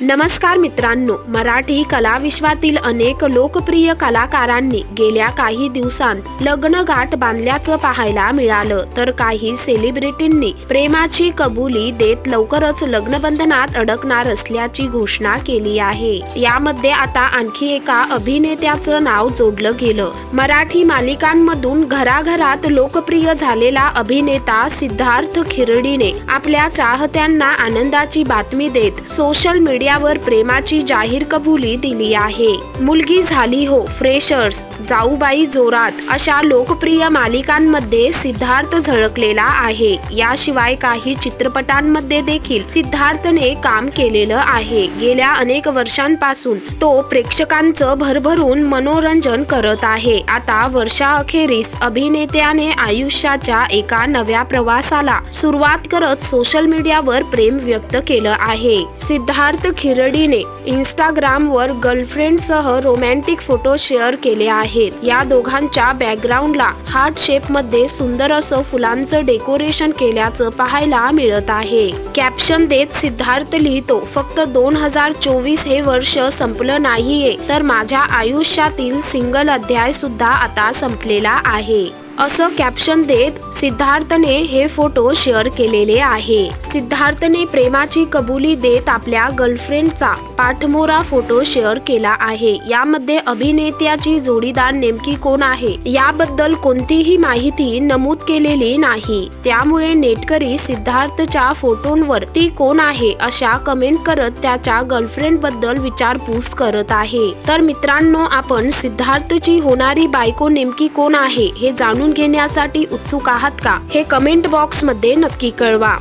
नमस्कार मित्रांनो मराठी कलाविश्वातील अनेक लोकप्रिय कलाकारांनी गेल्या काही दिवसांत लग्न गाठ बांधल्याचं पाहायला मिळालं. तर काही सेलिब्रिटींनी प्रेमाची कबुली देत लवकरच लग्नबंधनात अडकणार असल्याची घोषणा केली आहे. यामध्ये आता आणखी एका अभिनेत्याचं नाव जोडलं गेलं. मराठी मालिकांमधून घराघरात लोकप्रिय झालेला अभिनेता सिद्धार्थ खिरडीने आपल्या चाहत्यांना आनंदाची बातमी देत सोशल मीडिया मीडियावर प्रेमाची जाहीर कबुली दिली आहे. मुलगी झाली हो फ्रेशर्स जाऊबाई जोरात अशा लोकप्रिय मालिकांमध्ये सिद्धार्थ झळकलेला आहे. याशिवाय काही चित्रपटांमध्ये देखील सिद्धार्थने काम केलेलं आहे. गेल्या अनेक वर्षांपासून तो प्रेक्षकांचं भरभरून मनोरंजन करत आहे. आता वर्षाअखेरीस अभिनेत्याने आयुष्याच्या एका नव्या प्रवासाला सुरुवात करत सोशल मीडियावर प्रेम व्यक्त केलं आहे. सिद्धार्थ खिरडीने इंस्टाग्रामवर गर्लफ्रेंडसह रोमॅन्टिक फोटो शेअर केले आहेत. या दोघांच्या बॅकग्राऊंडला हार्ट शेपमध्ये सुंदर असं फुलांचं डेकोरेशन केल्याचं पाहायला मिळत आहे. कॅप्शन देत सिद्धार्थ लिहितो फक्त दोन हजार चोवीस हे वर्ष संपलं नाहीये तर माझ्या आयुष्यातील सिंगल अध्याय सुद्धा आता संपलेला आहे. असं कॅप्शन देत सिद्धार्थने हे फोटो शेअर केलेले आहे. सिद्धार्थने प्रेमाची कबुली देत आपल्या गर्लफ्रेंडचा पाठमोरा फोटो शेअर केला आहे. यामध्ये अभिनेत्याची जोडीदार नेमकी कोण आहे? याबद्दल कोणतीही माहिती नमूद केलेली नाही. त्यामुळे नेटकरी सिद्धार्थच्या फोटोंवर ती कोण आहे अशा कमेंट करत त्याच्या गर्लफ्रेंडबद्दल विचारपूस करत आहे. तर मित्रांनो आपण सिद्धार्थची होणारी बायको नेमकी कोण आहे हे जाणून जाणून घेण्यासाठी उत्सुक आहात का? हे कमेंट बॉक्समध्ये नक्की कळवा.